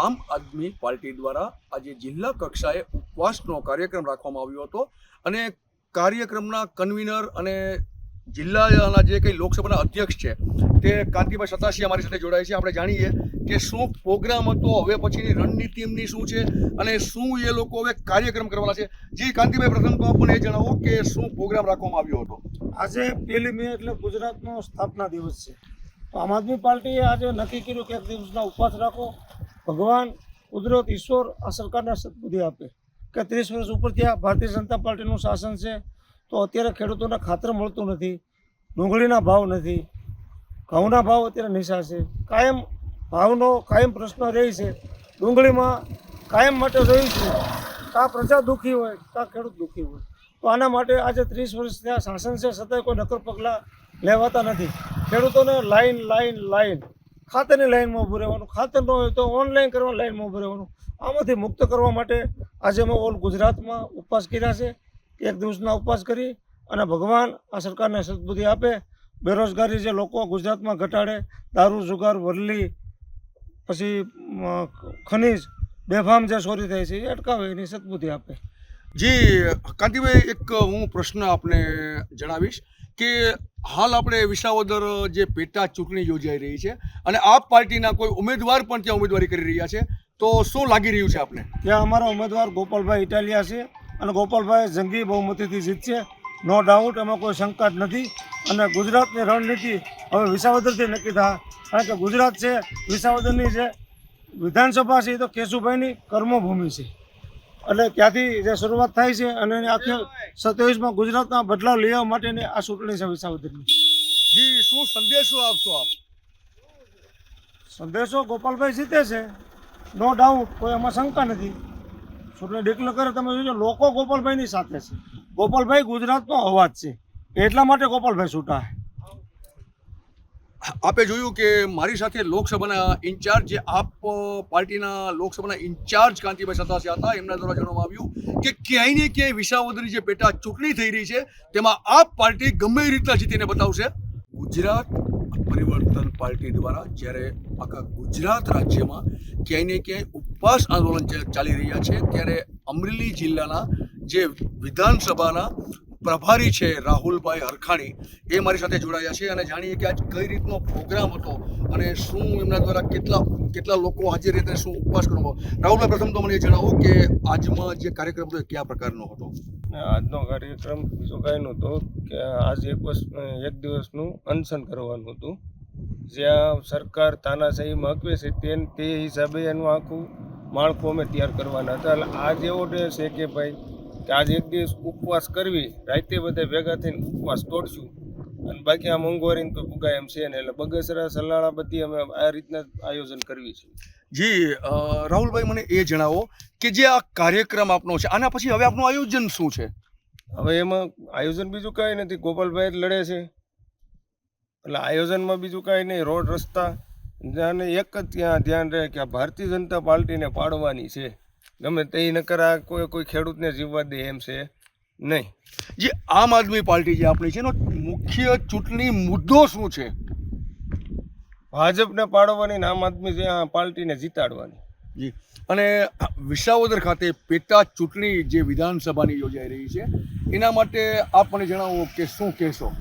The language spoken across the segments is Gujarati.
આમ આદમી પાર્ટી દ્વારા આજે જિલ્લા કક્ષાએ ઉપવાસનો કાર્યક્રમ રાખવામાં આવ્યો હતો અને કાર્યક્રમના કન્વીનર અને જિલ્લાના જે કંઈ લોકસભાના અધ્યક્ષ છે તે કાંતિભાઈ સતાસી અમારી સાથે જોડાય છે. આપણે જાણીએ કે શું પ્રોગ્રામ હતો, હવે પછીની રણનીતિ એમની શું છે અને શું એ લોકો હવે કાર્યક્રમ કરવાના છે? જી કાંતિભાઈ, પ્રથમ તો આપણને એ જણાવો કે શું પ્રોગ્રામ રાખવામાં આવ્યો હતો? આજે પહેલી મે એટલે ગુજરાતનો સ્થાપના દિવસ છે. તો આમ આદમી પાર્ટીએ આજે નક્કી કર્યું કે એક દિવસના ઉપવાસ રાખો. ભગવાન કુદરત, ઈશ્વર આ સરકારને સદબુદ્ધિ આપે. કે ત્રીસ વર્ષ ઉપર ત્યાં ભારતીય જનતા પાર્ટીનું શાસન છે, તો અત્યારે ખેડૂતોને ખાતર મળતું નથી, ડુંગળીના ભાવ નથી, ઘઉંના ભાવ અત્યારે નિશા છે. કાયમ ભાવનો, કાયમ પ્રશ્ન રહે છે. ડુંગળીમાં કાયમ માટે રહ્યું છે કાં પ્રજા દુઃખી હોય કાં ખેડૂત દુઃખી હોય. તો આના માટે આજે ત્રીસ વર્ષ ત્યાં શાસન છે, છતાંય કોઈ નક્કર પગલાં લેવાતા નથી. ખેડૂતોને લાઈન લાઈન લાઈન ખાતરની લાઈનમાં ઊભું રહેવાનું. ખાતર ન હોય તો ઓનલાઈન કરવા લાઈનમાં ઊભું રહેવાનું. આમાંથી મુક્ત કરવા માટે આજે અમે ઓલ ગુજરાતમાં ઉપવાસ કર્યા છે. એક દિવસના ઉપવાસ કરી અને ભગવાન આ સરકારને સદબુદ્ધિ આપે. બેરોજગારી જે લોકો ગુજરાતમાં ઘટાડે, દારૂ, જુગાર, વરલી, પછી ખનીજ, બેફામ જે ચોરી થાય છે, એ અટકાવે, એની સદબુદ્ધિ આપે. જી, કાંતિભાઈ, એક, હું પ્રશ્ન આપને જણાવીશ. કે હાલ આપણે વિસાવદર જે પેટા ચૂંટણી યોજાઈ રહી છે અને આપ પાર્ટીના કોઈ ઉમેદવાર પણ ત્યાં ઉમેદવારી કરી રહ્યા છે, તો શું લાગી રહ્યું છે આપને? ત્યાં અમારા ઉમેદવાર ગોપાલભાઈ ઇટાલિયા છે અને ગોપાલભાઈ જંગી બહુમતીથી જીતશે. નો ડાઉટ એમાં કોઈ શંકા નથી અને ગુજરાતની રણનીતિ હવે વિસાવદરથી નક્કી થાય કારણ કે ગુજરાત છે, વિસાવદરની છે વિધાનસભા છે એ તો કેશુભાઈની કર્મભૂમિ છે. એટલે ત્યાંથી જે શરૂઆત થાય છે અને આખી સત્યાવીસમાં ગુજરાતના બદલાવ લેવા માટેની આ ચૂંટણી છે વિસાવદરની. જી શું સંદેશો આપશો આપ? સંદેશો ગોપાલભાઈ જીતે છે. નો ડાઉટ કોઈ એમાં શંકા નથી. ચૂંટણી ડિક્લેર કરે તમે જોજો લોકો ગોપાલભાઈની સાથે છે. ગોપાલભાઈ ગુજરાતનો અવાજ છે. એટલા માટે ગોપાલભાઈ છૂટા. આપે જોયું કે મારી સાથે લોકસભાના ઇન્ચાર્જ જે આપ પાર્ટીના લોકસભાના ઇન્ચાર્જ કાંતિભાઈ સતાસી હતા, એમના દ્વારા જણાવવામાં આવ્યું કે ક્યાંય ને ક્યાંય વિસાવદરની જે પેટા ચૂંટણી થઈ રહી છે, તેમાં આપ પાર્ટી ગમે એ રીતના જીતીને બતાવશે. ગુજરાત પરિવર્તન પાર્ટી દ્વારા જ્યારે આખા ગુજરાત રાજ્યમાં ક્યાંય ને ક્યાંય ઉપવાસ આંદોલન ચાલી રહ્યા છે, ત્યારે અમરેલી જિલ્લાના જે વિધાનસભાના પ્રભારી છે રાહુલભાઈ હરખાણી. એ મારી સાથે જોડાયા છે અને જાણીએ કે આજ કઈ રીતનો પ્રોગ્રામ હતો અને શું એમના દ્વારા કેટલા કેટલા લોકો હાજર રીતે શું ઉપવાસ કરવામાં? રાહુલભાઈ, પ્રથમ તો મને જણાવો કે આજમાં જે કાર્યક્રમ હતો એ કયા પ્રકારનો હતો? આજનો કાર્યક્રમ બીજો કાંઈ નહોતો કે આજ એક વર્ષ એક દિવસનું અનશન કરવાનું હતું. જ્યાં સરકાર તાનાશાહી મહત્વે છે તે તે હિસાબે એનું આખું માળખું અમે તૈયાર કરવાના હતા. એટલે આજ એવો ડે છે કે ભાઈ કે આજ એક દિવસ ઉપવાસ કરવી. રાતે બધે ભેગા થઈને ઉપવાસ તોડશું. અને બાકી આ મોંઘવારીને કોઈ પુગાય એમ છે ને એટલે બગસરા સલાળા બધી અમે આ રીતના આયોજન કરવી છે. જી રાહુલભાઈ મને એ જણાવો કે જે આ કાર્યક્રમ આપનો છે આના પછી હવે આપનું આયોજન શું છે? હવે એમાં આયોજન બીજું કાંઈ નથી. ગોપાલભાઈ જ લડે છે. એટલે આયોજનમાં બીજું કાંઈ નહીં. રોડ રસ્તા અને એક જ ત્યાં ધ્યાન રહે કે આ ભારતીય જનતા પાર્ટીને પાડવાની છે. ગમે તે નકર આ કોઈ કોઈ ખેડૂતને જીવવા દે એમ છે. નહીં. જે આમ આદમી પાર્ટી જે આપણી છે એનો મુખ્ય ચૂંટણી મુદ્દો શું છે? ભાજપને પાડવાની ને આમ આદમી જે આ પાર્ટીને જીતાડવાની. જી. અને વિસાવદર ખાતે પેટા ચૂંટણી જે વિધાનસભાની યોજાઈ રહી છે એના માટે આપ મને જણાવો કે શું કહેશો?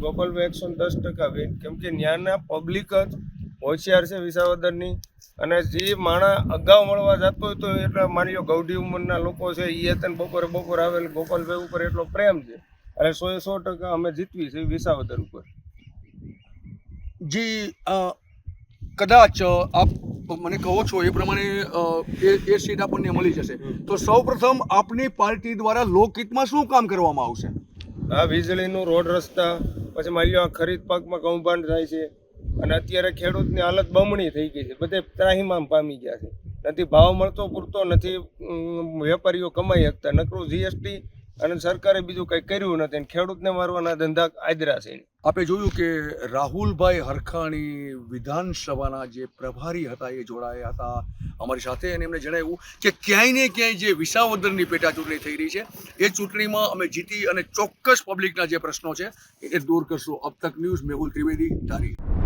ગોપાલભાઈ એકસો દસ ટકા વેન કેમ કે ત્યાંના પબ્લિક જ હોશિયાર છે વિસાવદરની. અને જે માણસ અગાઉ મળવા જતો હોય તો એટલે માની ગૌડી ઉંમરના લોકો છે એ તને બપોરે બપોર આવેલ ગોપાલભાઈ ઉપર એટલો પ્રેમ છે. અને સો એ સો ટકા અમે જીતવી છે વિસાવદર ઉપર. જી કદાચ આપ મને કહો છો એ પ્રમાણે એ એ સીટ આપણને મળી જશે. તો સૌપ્રથમ આપની પાર્ટી દ્વારા લોકહિતમાં શું કામ કરવામાં આવશે? આ વીજળીનું રોડ રસ્તા પછી માની લો આ ખરીદ પાકમાં કૌભાંડ થાય છે. અને અત્યારે ખેડૂતની હાલત બમણી થઈ ગઈ છે. બધે ત્રાહીમામ પામી ગયા છે. નથી ભાવ મળતો, પૂરતો નથી વેપારીઓ કમાઈ શકતા. નકરું જીએસટી અને સરકારે બીજું કંઈ કર્યું નથી ખેડૂતને મારવાના ધંધા આદરા છે. આપે જોયું કે રાહુલભાઈ હરખાણી વિધાનસભાના જે પ્રભારી હતા એ જોડાયા હતા અમારી સાથે અને એમણે જણાવ્યું કે ક્યાંય ને ક્યાંય જે વિસાવદરની પેટા ચૂંટણી થઈ રહી છે, એ ચૂંટણીમાં અમે જીતી અને ચોક્કસ પબ્લિકના જે પ્રશ્નો છે, એ દૂર કરશું. અબ તક ન્યૂઝ મેહુલ ત્રિવેદી, ધારી.